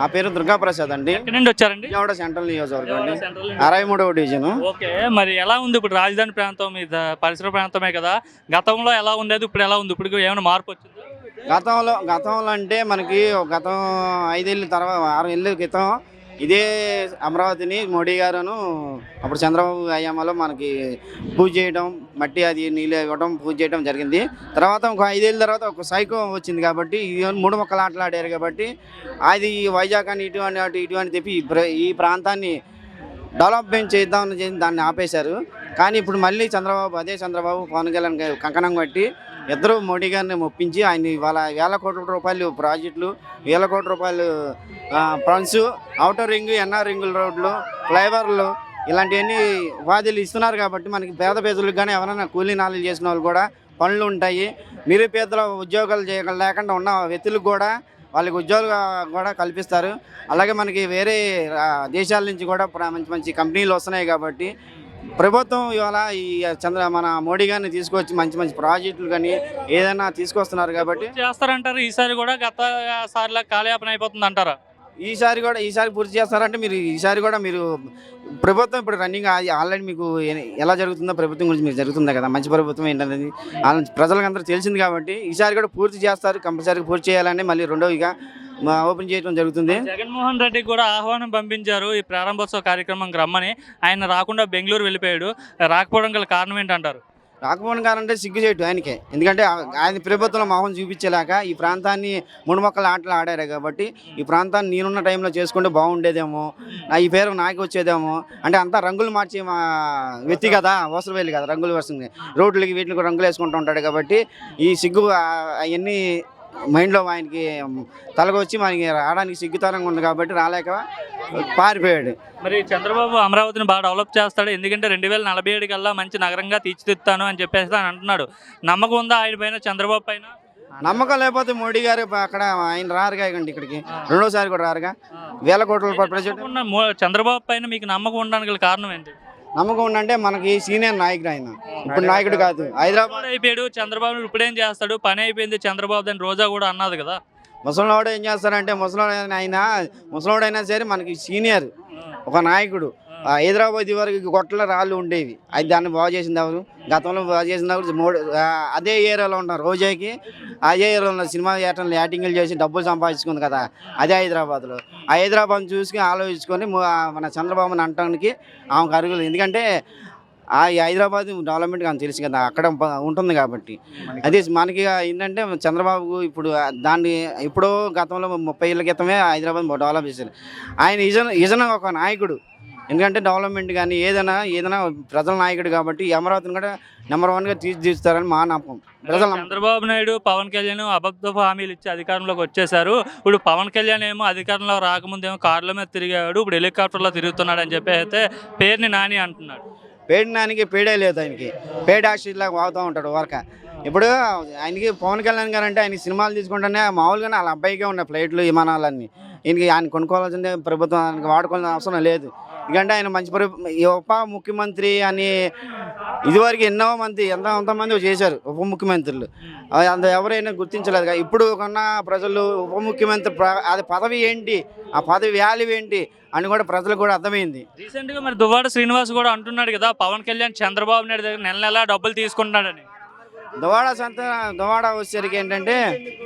నా పేరు దుర్గా ప్రసాద్ అండి. ఎక్కడి నుండి వచ్చారండి? విజయవాడ సెంట్రల్ నియోజకవర్గం అండి. అరవై మూడవ డివిజన్. ఓకే మరి ఎలా ఉంది ఇప్పుడు రాజధాని ప్రాంతం? మీద పరిసర ప్రాంతమే కదా. గతంలో ఎలా ఉండేది ఇప్పుడు ఎలా ఉంది? ఇప్పుడు ఏమైనా మార్పు వచ్చిందా? గతంలో గతంలో అంటే మనకి గతం ఐదేళ్ళ తర్వాత ఆరు ఏళ్ళ క్రితం ఇదే అమరావతిని మోడీ గారును అప్పుడు చంద్రబాబు అయ్యమ్మలో మనకి పూజ చేయడం మట్టి అది నీళ్ళు ఇవ్వడం పూజ చేయడం జరిగింది. తర్వాత ఒక ఐదేళ్ళ తర్వాత ఒక సైకో వచ్చింది కాబట్టి ఇది మూడు మొక్కలు ఆటలాడారు కాబట్టి అది వైజాగ్ అని ఇటువంటి అటు ఇటువంటి చెప్పి ఈ ప్ర- ఈ ప్రాంతాన్ని డెవలప్మెంట్ చేద్దామని చేసి దాన్ని ఆపేశారు. కానీ ఇప్పుడు మళ్ళీ చంద్రబాబు అదే చంద్రబాబు పవన్ కళ్యాణ్ గారు కంకణం కట్టి ఇద్దరు మోడీ గారిని ఒప్పించి ఆయన ఇవాళ వేల కోట్ల రూపాయలు ప్రాజెక్టులు వేల కోట్ల రూపాయలు ఫండ్స్ అవుటర్ రింగ్ ఎన్ఆర్ రింగుల రోడ్లు ఫ్లైఓవర్లు ఇలాంటివన్నీ ఉపాధులు ఇస్తున్నారు కాబట్టి మనకి పేద పేదలకు కానీ ఎవరైనా కూలీ నాలుగు చేసిన వాళ్ళు కూడా పనులు ఉంటాయి. నిరుపేదల ఉద్యోగాలు చేయ లేకుండా ఉన్న వ్యక్తులకు కూడా వాళ్ళకి ఉద్యోగాలు కూడా కల్పిస్తారు. అలాగే మనకి వేరే దేశాల నుంచి కూడా మంచి మంచి కంపెనీలు వస్తున్నాయి కాబట్టి ప్రభుత్వం ఇవాళ ఈ చంద్ర మన మోడీ గారిని తీసుకొచ్చి మంచి మంచి ప్రాజెక్టులు కానీ ఏదైనా తీసుకొస్తున్నారు కాబట్టి చేస్తారంటారు. ఈసారి కూడా గత సార్లా కాలయాపన అయిపోతుంది అంటారా? ఈసారి కూడా ఈసారి పూర్తి చేస్తారంటే మీరు ఈసారి కూడా మీరు ప్రభుత్వం ఇప్పుడు రన్నింగ్ ఆల్రెడీ మీకు ఎలా జరుగుతుందో ప్రభుత్వం గురించి మీకు జరుగుతుంది కదా? మంచి ప్రభుత్వం ఏంటనేది ప్రజలకు అందరూ తెలిసింది కాబట్టి ఈసారి కూడా పూర్తి చేస్తారు. కంపల్సరీ పూర్తి చేయాలని మళ్ళీ రెండోవిగా మా ఓపెన్ చేయడం జరుగుతుంది. జగన్మోహన్ రెడ్డికి కూడా ఆహ్వానం పంపించారు. ఈ ప్రారంభోత్సవ కార్యక్రమం రమ్మని. ఆయన రాకుండా బెంగళూరు వెళ్ళిపోయాడు. రాకపోవడం గల కారణం ఏంటంటారు? రాకపోవడం కారంటే సిగ్గు చేయటం ఆయనకే. ఎందుకంటే ఆయన ప్రభుత్వంలో మొహం చూపించలేక ఈ ప్రాంతాన్ని మూడు మొక్కల ఆటలు ఆడారు కాబట్టి ఈ ప్రాంతాన్ని నేనున్న టైంలో చేసుకుంటే బాగుండేదేమో నా ఈ పేరు నాకు వచ్చేదేమో అంటే అంతా రంగులు మార్చి మా వ్యక్తి కదా అవసరం వెళ్ళి కదా రంగులు వస్తుంది రోడ్లకి వీటికి రంగులు వేసుకుంటూ ఉంటాడు కాబట్టి ఈ సిగ్గు అవన్నీ మైండ్లో ఆయనకి తలకొచ్చి మనకి రావడానికి సిగ్గుతరంగా ఉంది కాబట్టి రాలేక పారిపోయాడు. మరి చంద్రబాబు అమరావతిని బాగా డెవలప్ చేస్తాడు. ఎందుకంటే రెండు వేల నలభై ఏడు కల్లా మంచి నగరంగా తీర్చిదిద్దుతాను అని చెప్పేసి ఆయన అంటున్నాడు. నమ్మకం ఉందా ఆయన పైన చంద్రబాబు పైన? నమ్మకం లేకపోతే మోడీ గారు అక్కడ ఆయన రారుగా ఇక్కడికి. ఇక్కడికి రెండోసారి కూడా రారుగా. వేల కోట్ల చంద్రబాబు పైన మీకు నమ్మకం ఉండడానికి కారణం ఏంటి? నమ్మకం ఉందంటే మనకి సీనియర్ నాయకుడు ఆయన. ఇప్పుడు నాయకుడు కాదు. హైదరాబాద్ అయిపోయాడు చంద్రబాబు ఇప్పుడేం చేస్తాడు? పని అయిపోయింది చంద్రబాబు అని రోజా కూడా అన్నది కదా. ముసలివాడు ఏం చేస్తారంటే ముసలివాడు ఆయన ముసలివాడైనా సరే మనకి సీనియర్ ఒక నాయకుడు. హైదరాబాద్ వరకు గొట్టల రాళ్ళు ఉండేవి. అది దాన్ని బాగు చేసింది ఎవరు గతంలో బాగు ఎవరు మోడీ అదే ఏరియాలో ఉన్న రోజాకి అదే ఏరియాలో సినిమా థియేటర్లు యాటింగ్లు చేసి డబ్బులు సంపాదించుకుంది కదా అదే హైదరాబాద్లో. ఆ హైదరాబాద్ చూసుకుని ఆలోచించుకొని మన చంద్రబాబుని అంటానికి ఆమెకు అరుగులు ఎందుకంటే ఆ హైదరాబాద్ డెవలప్మెంట్ అని తెలుసు కదా అక్కడ ఉంటుంది కాబట్టి. అదే మనకి ఏంటంటే చంద్రబాబు ఇప్పుడు దాన్ని ఎప్పుడో గతంలో ముప్పై ఏళ్ళ క్రితమే హైదరాబాద్ డెవలప్ చేశారు. ఆయన ఇజన ఇజన ఒక నాయకుడు. ఎందుకంటే డెవలప్మెంట్ కానీ ఏదైనా ఏదైనా ప్రజల నాయకుడు కాబట్టి అమరావతిని కూడా నెంబర్ వన్గా తీర్చిదిస్తారని మా నమ్మకం. ప్రజల. చంద్రబాబు నాయుడు పవన్ కళ్యాణ్ అబద్ధపు హామీలు ఇచ్చి అధికారంలోకి వచ్చేసారు ఇప్పుడు పవన్ కళ్యాణ్ ఏమో అధికారంలో రాకముందేమో కార్ల మీద తిరిగాడు ఇప్పుడు హెలికాప్టర్లో తిరుగుతున్నాడు అని చెప్పి అయితే పేరుని నాని అంటున్నాడు. పేడడానికి పేడే లేదు ఆయనకి. పేడ ఆశీర్లాగా వాగుతూ ఉంటాడు వర్క. ఇప్పుడు ఆయనకి పవన్ కళ్యాణ్ గారు అంటే ఆయన సినిమాలు తీసుకుంటేనే మామూలుగానే వాళ్ళ అబ్బాయికే ఉన్నాయి ఫ్లైట్లు విమానాలన్నీ. ఈయనకి ఆయన కొనుక్కోవాల్సిందే ప్రభుత్వం ఆయనకి వాడుకోవాల్సిన అవసరం లేదు. ఎందుకంటే ఆయన మంచి ఉప ముఖ్యమంత్రి అని ఇదివరకు ఎన్నో మంది ఎంత ఎంతమంది చేశారు ఉప ముఖ్యమంత్రులు. అంత ఎవరైనా గుర్తించలేదు. ఇప్పుడు కొన్న ప్రజలు ఉప ముఖ్యమంత్రి అది పదవి ఏంటి ఆ పదవి వాల్యూ ఏంటి అని కూడా ప్రజలకు కూడా అర్థమైంది. రీసెంట్గా మరి దువ్వాడ శ్రీనివాస్ కూడా అంటున్నాడు కదా పవన్ కళ్యాణ్ చంద్రబాబు నాయుడు దగ్గర నెల నెల డబ్బులు తీసుకుంటున్నాడని. దువాడ సంత దువాడ వచ్చేసరికి ఏంటంటే